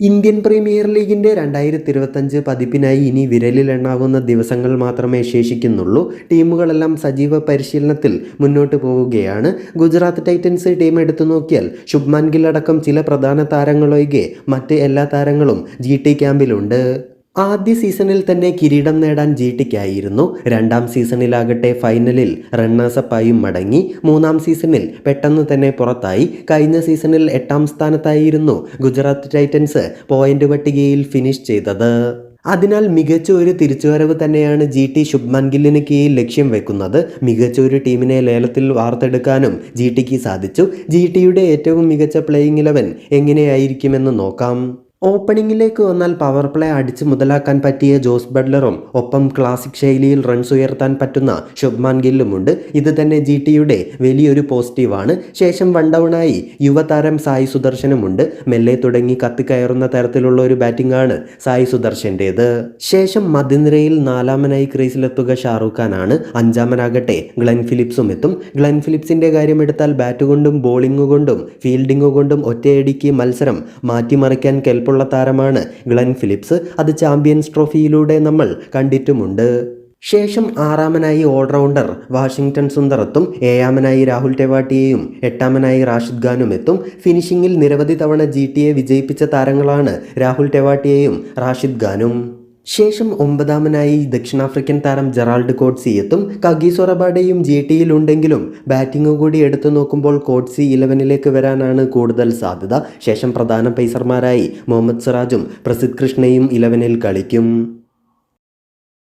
Indian premier ലീഗിന്റെ രണ്ടായിരത്തി ഇരുപത്തഞ്ച് പതിപ്പിനായി ഇനി വിരലിലെണ്ണാവുന്ന ദിവസങ്ങൾ മാത്രമേ ശേഷിക്കുന്നുള്ളൂ. ടീമുകളെല്ലാം സജീവ പരിശീലനത്തിൽ മുന്നോട്ട് പോവുകയാണ്. ഗുജറാത്ത് ടൈറ്റൻസ് ടീം എടുത്തു നോക്കിയാൽ ശുഭ്മാൻ ഗിൽ അടക്കം ചില പ്രധാന താരങ്ങളൊഴികെ മറ്റ് എല്ലാ താരങ്ങളും ജി ക്യാമ്പിലുണ്ട്. ആദ്യ സീസണിൽ തന്നെ കിരീടം നേടാൻ ജി ടിക്കായിരുന്നു. രണ്ടാം സീസണിലാകട്ടെ ഫൈനലിൽ റണ്ണേഴ്സപ്പായും മടങ്ങി. മൂന്നാം സീസണിൽ പെട്ടെന്ന് തന്നെ പുറത്തായി. കഴിഞ്ഞ സീസണിൽ എട്ടാം സ്ഥാനത്തായിരുന്നു ഗുജറാത്ത് ടൈറ്റൻസ് പോയിന്റ് പട്ടികയിൽ ഫിനിഷ് ചെയ്തത്. അതിനാൽ മികച്ച ഒരു തിരിച്ചുവരവ് തന്നെയാണ് ജി ടി ശുഭ്മാൻ ഗില്ലിന് കീഴിൽ ലക്ഷ്യം വെക്കുന്നത്. മികച്ച ഒരു ടീമിനെ ലേലത്തിൽ വാർത്തെടുക്കാനും ജി ടിക്ക് സാധിച്ചു. ജി ടിയുടെ ഏറ്റവും മികച്ച പ്ലേയിങ് ഇലവൻ എങ്ങനെയായിരിക്കുമെന്ന് നോക്കാം. ഓപ്പണിംഗിലേക്ക് വന്നാൽ പവർ പ്ലേ അടിച്ച് മുതലാക്കാൻ പറ്റിയ ജോസ് ബഡ്ലറും ഒപ്പം ക്ലാസിക് ശൈലിയിൽ റൺസ് ഉയർത്താൻ പറ്റുന്ന ശുഭ്മാൻ ഗില്ലുമുണ്ട് ഇത് തന്നെ ജി ടിയുടെ വലിയൊരു പോസിറ്റീവാണ് ശേഷം വൺ ഡൗണായി യുവതാരം സായി സുദർശനുമുണ്ട് മെല്ലെ തുടങ്ങി കത്തിക്കയറുന്ന തരത്തിലുള്ള ഒരു ബാറ്റിംഗ് ആണ് സായി സുദർശന്റേത് ശേഷം മധ്യനിരയിൽ നാലാമനായി ക്രീസിലെത്തുക ഷാറൂഖ് ഖാനാണ് അഞ്ചാമനാകട്ടെ ഗ്ലെൻ ഫിലിപ്സും എത്തും. ഗ്ലെൻ ഫിലിപ്സിന്റെ കാര്യം എടുത്താൽ ബാറ്റ് കൊണ്ടും ബോളിംഗ് കൊണ്ടും ഫീൽഡിംഗ് കൊണ്ടും ഒറ്റയടിക്ക് മത്സരം മാറ്റിമറിക്കാൻ കെൽപ്പുള്ള താരമാണ് ഗ്ലൻ ഫിലിപ്സ്. അത് ചാമ്പ്യൻസ് ട്രോഫിയിലൂടെ നമ്മൾ കണ്ടിട്ടുമുണ്ട്. ശേഷം ആറാമനായി ഓൾറൗണ്ടർ വാഷിംഗ്ടൺ സുന്ദറത്തും ഏഴാമനായി രാഹുൽ ടെവാട്ടിയെയും എട്ടാമനായി റാഷിദ് ഖാനും എത്തും. ഫിനിഷിംഗിൽ നിരവധി തവണ ജി വിജയിപ്പിച്ച താരങ്ങളാണ് രാഹുൽ ടെവാട്ടിയെയും റാഷിദ് ഖാനും. ശേഷം ഒമ്പതാമനായി ദക്ഷിണാഫ്രിക്കൻ താരം ജെറാൾഡ് കോട്സി എത്തും കഗീസൊറബാഡയും ജി ടിയിലുണ്ടെങ്കിലും ബാറ്റിംഗ് കൂടി എടുത്തു നോക്കുമ്പോൾ കോട്സി ഇലവനിലേക്ക് വരാനാണ് കൂടുതൽ സാധ്യത. ശേഷം പ്രധാന പേസർമാരായി മുഹമ്മദ് സിറാജും പ്രസിദ് കൃഷ്ണയും ഇലവനിൽ കളിക്കും.